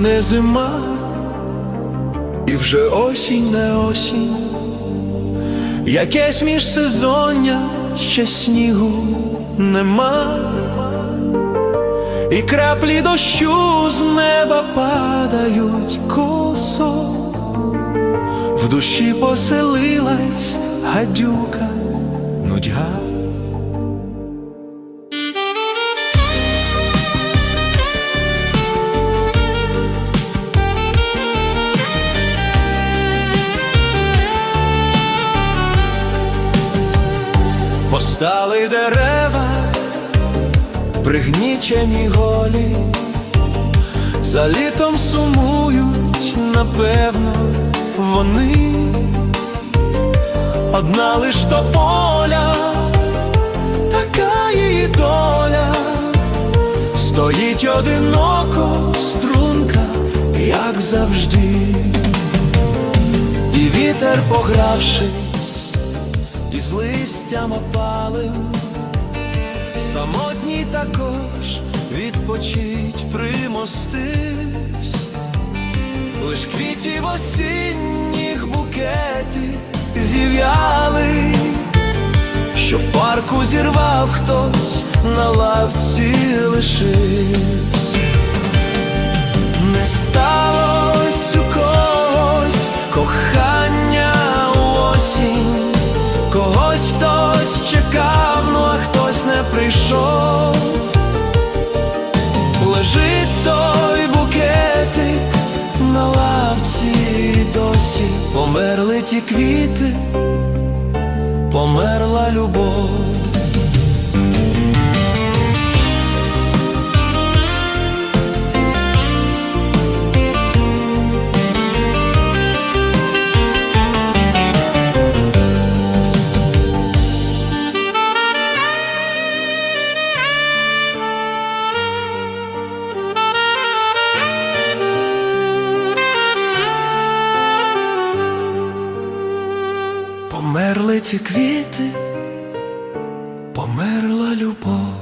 не зима, і вже осінь не осінь, якесь міжсезоння ще снігу нема, і краплі дощу з неба падають косо, в душі поселилась гадюка, нудьга. Постали дерева, пригнічені голі, за літом сумують, напевно, вони, одна лиш тополя, така її доля, стоїть одиноко струнка, як завжди, і вітер погравшись із листям опалим, самотній також відпочить примостивсь, лиш квітів осінніх букети зів'яли, що в парку зірвав хтось на лавці лишився. Когось хтось чекав, ну а хтось не прийшов. Лежить той букетик на лавці досі, померли ті квіти, померла любов. Померли ці квіти, померла любов.